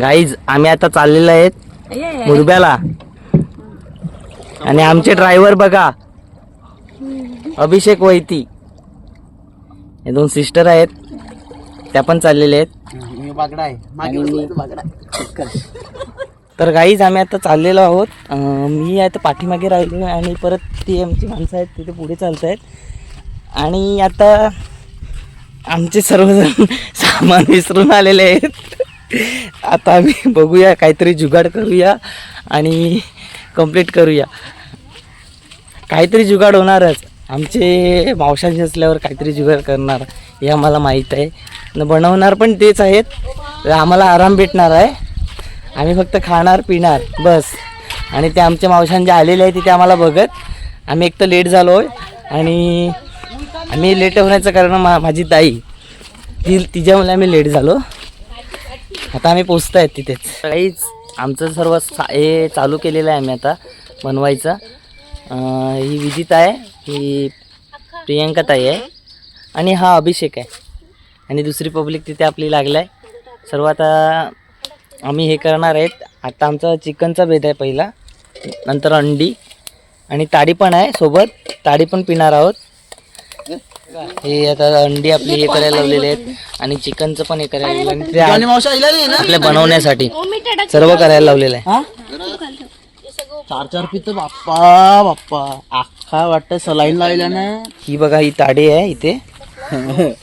Guys आम्ही आता चाललेलो आहेत. मुरब्याला. आणि आमचे ड्रायव्हर बघा. अभिषेक वैती. हे दोन सिस्टर आहेत. त्या पण चाललेल्या आहेत. बागडा आहे. मागे बागडा. तर गाईज आम्ही आता चाललेलो आहोत. मी आता पाठीमागे राहिलो आणि परत ती आमची माणसं आहेत तिथे पुढे चालत आहेत आणि आता आमचे सर्वजण सामान विसरून आलेले आहेत. आता आम्ही बघूया काहीतरी जुगाड करूया आणि कंप्लीट करूया. काहीतरी जुगाड होणारच. आमचे मावशांचे असल्यावर काहीतरी जुगाड करणार हे आम्हाला माहीत आहे. न बनवणार पण तेच आहेत. आम्हाला आराम भेटणार आहे. आम्ही फक्त खाणार पिणार बस. आणि ते आमच्या मावशांचे आलेले आहे तिथे आम्हाला बघत. आम्ही एक तर लेट झालो आहे आणि आम्ही लेट होण्याचं कारण मा माझी ताई ती तिच्यामुळे आम्ही लेट झालो. आता आम्ही पोचत आहेत तिथेच. काहीच आमचं सर्व सा हे चालू केलेलं आहे आम्ही आता बनवायचं. ही विजित आहे ही प्रियंका ताई आहे. आणि हा अभिषेक आहे. आणि दुसरी पब्लिक तिथे आपली लागलं आहे सर्व आता आम्ही हे करणार आहेत. आता आमचा चिकनचा भेद आहे पहिला. नंतर अंडी. आणि ताडी पण आहे सोबत. ताडी पण पिणार आहोत. हे आता अंडी आपली हे करायला लावलेले आहेत. आणि चिकनचं पण हे करायला लावलेलं आहे. आणि ते मावशा आलेला आहे ना? आपल्या बनवण्यासाठी. सर्व करायला लावलेलं आहे. हा? चार चार पित बाप्पा बाप्पा. अख्खा वाटत सलाईन लावल्या ना. ही बघा ही ताडी आहे इथे.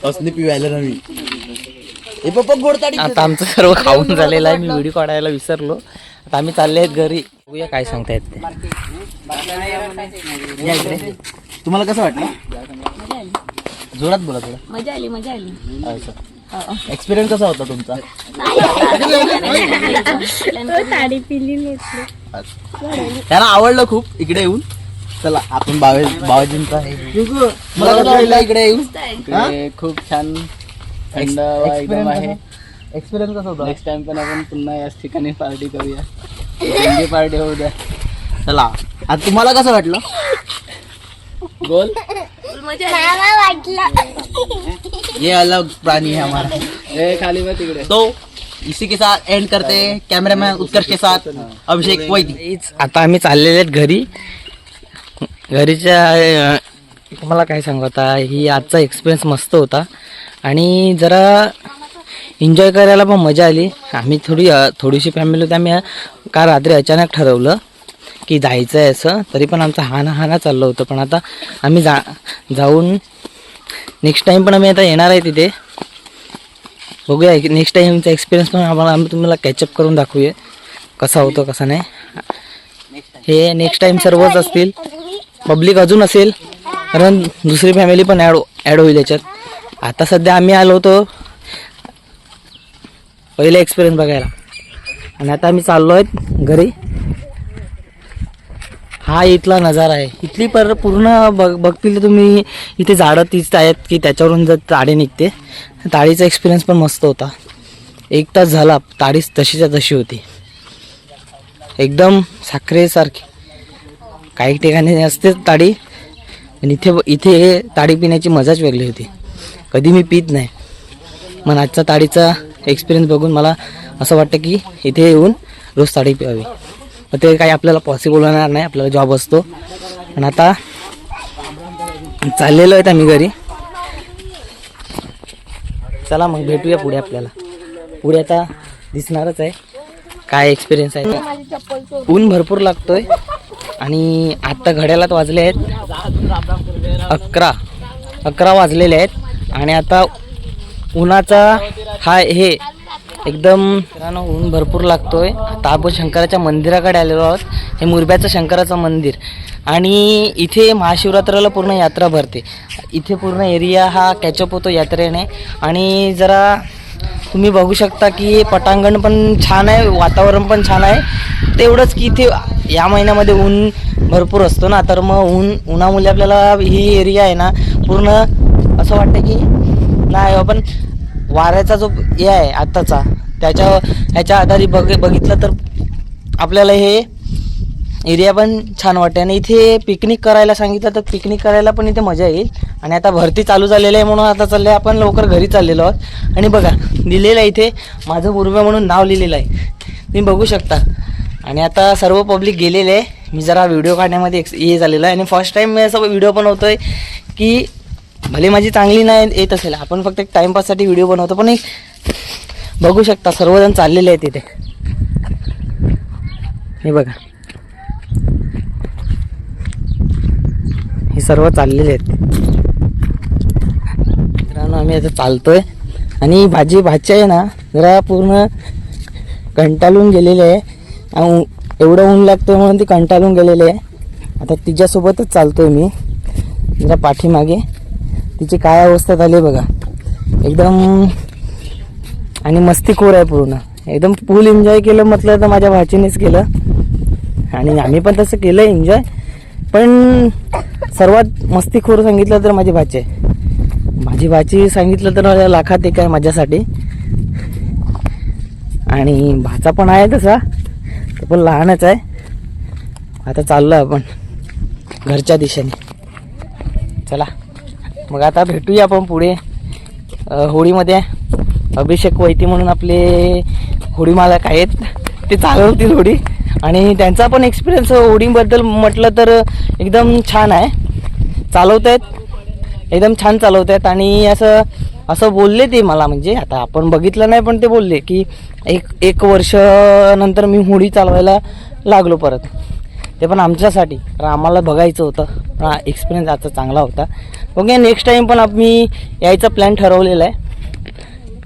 असली पिवायला ना मी. ए पप्पा गोड ताडी आता आमचं सर्व खाऊन झालेलं आहे. मी व्हिडिओ काढायला विसरलो. आता आम्ही चालले आहेत घरी. बघूया काय सांगतायत ते. तुम्हाला कसं वाटलं? जोरात बोला थोडं. मजा आली मजा आली. एक्सपिरियन्स कसा होता तुमचा? ताडी पिली त्यांना आवडलं खूप इकडे येऊन. चला आपण बावे बाबाजींचा हे. मला कसं वाटलं इकडे येऊन. हा? खूप छान थंड एकदम आहे. एक्सपिरियन्स कसा होता? नेक्स्ट टाइम पण आपण पुन्हा याच ठिकाणी पार्टी करूया. डेंगी पार्टी होऊ द्या. चला. आता तुम्हाला कसं वाटलं? बोल. ये अलग प्राणी है हमारा। ए खाली मग तिकडे तो इसी के साथ एंड करते हैं कैमरामैन उत्कर्ष के साथ अभिषेक वैदी हीच आता आम्ही चाललेले आहेत घरी. घरीच्या अं, तुम्हाला काय सांगू आता ही आजचा एक्सपिरियन्स मस्त होता. आणि जरा एन्जॉय करायला पण मजा आली. आम्ही थोडी अं, थोडीशी फॅमिली होती. आम्ही अं, काल रात्री अचानक ठरवलं की जायचं आहे असं तरी पण आमचं हाना हाना चाललं होतं. पण आता आम्ही जा जाऊन नेक्स्ट टाईम पण आम्ही आता येणार आहे तिथे. बघूया नेक्स्ट टाईमचा एक्सपिरियन्स पण आम्हाला आम्ही तुम्हाला कॅचअप करून दाखवूया. कसा होतो कसा नाही. हे नेक्स्ट टाईम सर्वच असतील. पब्लिक अजून असेल. कारण दुसरी फॅमिली पण ॲड ॲड होईल याच्यात. आता सध्या आम्ही आलो होतो पहिला एक्सपिरियन्स बघायला. आणि आता आम्ही चाललो आहेत घरी. हा इथला नजारा आहे. इथली पर पूर्ण बघ बघतील तुम्ही इथे झाडं तीच आहेत की त्याच्यावरून जर ताडी निघते. ताडीचा एक्सपिरियन्स पण मस्त होता. एक तास झाला ताडीच तशीच्या तशी होती. एकदम साखरेसारखी. काही ठिकाणी असते ताडी पण इथे इथे ताडी पिण्याची मजाच वेगळी होती. कधी मी पित नाही. मग आजचा ताडीचा एक्सपिरियन्स बघून मला असं वाटतं की इथे येऊन रोज ताडी प्यावी. मग ते काही आपल्याला पॉसिबल होणार नाही आपल्याला जॉब असतो. पण आता चाललेलो आहेत आम्ही घरी. चला मग भेटूया पुढे आपल्याला. पुढे आता दिसणारच आहे. काय एक्सपिरियन्स आहे. ऊन भरपूर लागतोय. आणि आत्ता घड्यालात वाजले आहेत. अकरा. अकरा वाजलेले आहेत. आणि आता उन्हाचा हा हे एकदम मित्रांनो, ऊन भरपूर लागतोय. आता आपण शंकराच्या मंदिराकडे आलेलो आहोत. हे मुरब्याचं शंकराचं मंदिर. आणि इथे महाशिवरात्राला पूर्ण यात्रा भरते. इथे पूर्ण एरिया हा कॅचअप होतो यात्रेने. आणि जरा तुम्ही बघू शकता की पटांगण पण छान आहे वातावरण पण छान आहे. तेवढंच की इथे या महिन्यामध्ये ऊन भरपूर असतो ना. तर मग ऊन उन्हामुळे आपल्याला ही एरिया आहे ना पूर्ण असं वाटतं की नाही आपण वाऱ्याचा जो हे आहे आत्ताचा त्याच्या ह्याच्या आधारे बघ बघितलं तर आपल्याला हे एरिया पण छान वाटते आणि इथे पिकनिक करायला सांगितलं तर पिकनिक करायला पण इथे मजा येईल. आणि आता भरती चालू झालेली आहे म्हणून आता चालले आपण लवकर घरी चाललेलो आहोत. आणि बघा लिहिलेलं आहे इथे माझं पूर्व म्हणून नाव लिहिलेलं आहे. तुम्ही बघू शकता. आणि आता सर्व पब्लिक गेलेले आहे. मी जरा व्हिडिओ काढण्यामध्ये एक्स हे झालेलं आहे. आणि फर्स्ट टाईम मी असं व्हिडिओ बनवतो आहे की भले माझी चांगली नाही येत असेल. आपण फक्त एक टाईमपाससाठी व्हिडिओ बनवतो. पण एक बघू शकता सर्वजण चाललेले आहेत तिथे हे बघा. हे सर्व चाललेले आहेत. मित्रांनो आम्ही आता चालतोय. आणि भाजी भाजी आहे ना जरा पूर्ण कंटाळून गेलेली आहे. एवढं ऊन लागतं म्हणून ती कंटाळून गेलेली आहे. आता तिच्यासोबतच चालतोय मी. जरा पाठीमागे. तिची काय अवस्था झाली आहे बघा. एकदम आणि मस्तीखोर आहे पूर्ण. एकदम फुल एन्जॉय केलं म्हटलं तर माझ्या भाचीनेच केलं. आणि आम्ही पण तसं केलं एन्जॉय पण सर्वात मस्तीखोर सांगितलं तर माझी भाची आहे. माझी भाची सांगितलं तर माझ्या लाखात एक आहे माझ्यासाठी. आणि भाचा पण आहे तसा. तो पण लहानच आहे. आता चाललो आपण घरच्या दिशेने. चला मग आता भेटूया आपण पुढे होळीमध्ये. अभिषेक वैती म्हणून आपले होडी मालक आहेत. ते चालवतील होडी. आणि त्यांचा पण एक्सपिरियन्स होडीबद्दल म्हटलं तर एकदम छान आहे. चालवत आहेत एकदम छान चालवत आहेत आणि असं असं बोलले ते मला म्हणजे आता आपण बघितलं नाही पण ते बोलले की एक एक वर्ष नंतर मी होडी चालवायला लागलो परत. ते पण आमच्यासाठी. तर आम्हाला बघायचं होतं. हा एक्सपिरियन्स आता चांगला होता. ओके नेक्स्ट टाईम पण आम्ही यायचा प्लॅन ठरवलेला आहे.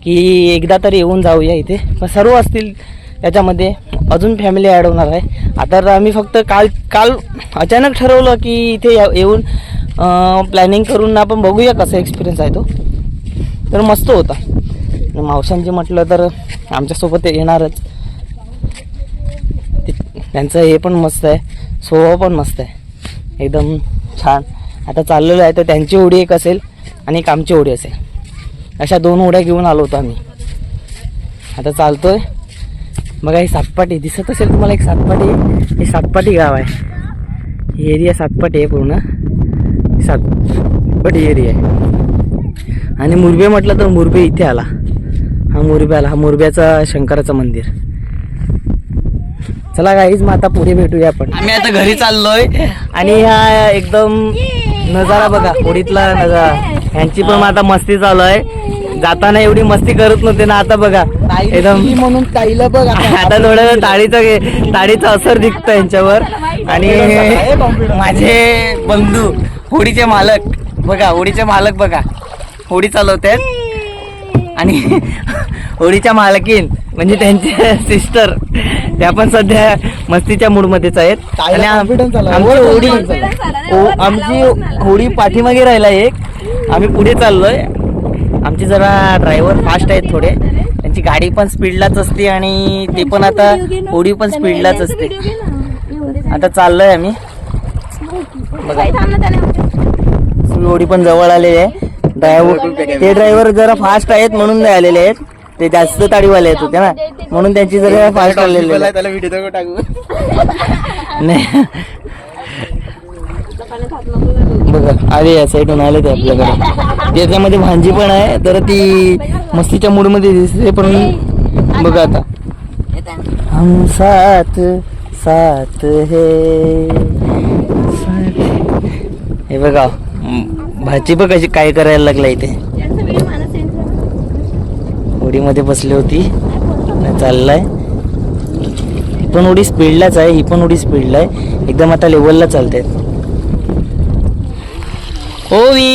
की एकदा तरी येऊन जाऊया इथे. पण सर्व असतील त्याच्यामध्ये. अजून फॅमिली ॲड होणार आहे. आता तर आम्ही फक्त काल काल अचानक ठरवलं की इथे या- येऊन प्लॅनिंग करून आपण बघूया कसा एक्सपिरियन्स आहे तो. तर मस्त होता. मावशांची म्हटलं तर आमच्यासोबत येणारच. त्यांचं हे पण मस्त आहे. स्वभाव पण मस्त आहे. एकदम छान. आता चाललेलं आहे तर त्यांची ओढी एक असेल आणि एक आमची ओढी असेल. अशा दोन उड्या घेऊन आलो होतो आम्ही. आता चालतोय. बघा ही सातपाटी. दिसत असेल तुम्हाला एक सातपाटी? हे सातपाटी गाव आहे. ही एरिया सातपाटी आहे पूर्ण. सातपाटी एरिया आहे. आणि मुरबे म्हटलं तर मुरबे इथे आला. हा मुरबे आला. हा मुरब्याचा शंकराचं मंदिर. चला गाईज मग आता पुढे भेटूया आपण. आम्ही आता घरी चाललोय. आणि हा एकदम नजारा बघा. होडीतला नजारा. यांची पण आता मस्ती चालू आहे. जाताना एवढी मस्ती करत नव्हते ना आता बघा. एकदम म्हणून ताईला बघ आता. थोडं ताडीचं ताडीचा असर दिसतो यांच्यावर. आणि माझे बंधू होडीचे मालक. बघा होडीचे मालक बघा. होडी चालवतात आणि होडीच्या मालकीन म्हणजे त्यांचे सिस्टर त्या पण सध्या मस्तीच्या मूडमध्येच आहेत. आणि. आमची होडी हो, आमची. होडी पाठीमागे राहिला एक. आम्ही पुढे चाललोय. आमचे जरा ड्रायव्हर फास्ट आहेत थोडे. त्यांची गाडी पण स्पीडलाच असते आणि ते पण आता होडी पण स्पीडलाच असते. आता चाललोय आम्ही. होडी पण जवळ आलेली आहे. ड्रायव्हर ते ड्रायव्हर जरा फास्ट आहेत म्हणून नाही आलेले आहेत. ते जास्त ताडीवाले आहेत होते ना. म्हणून त्यांची जरा फास्ट आलेले आहेत. त्याला व्हिडिओ टाकू. नाही. बघा आले या साईडून आले ते आपल्याकडे. त्याच्यामध्ये भांजी पण आहे तर ती मस्तीच्या मूडमध्ये दिसते पण बघा आता. हम साथ साथ हे. हे बघा भाजी बघ कशी काय करायला लागला इथे. होडीमध्ये बसली होती चाललाय. ही पण उडी स्पीडलाच आहे ही पण उडी स्पीडला आहे एकदम आता लेवलला चालते. ओवी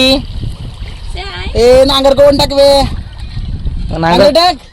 ए नांगर कोण टाकवे नांगर टाक.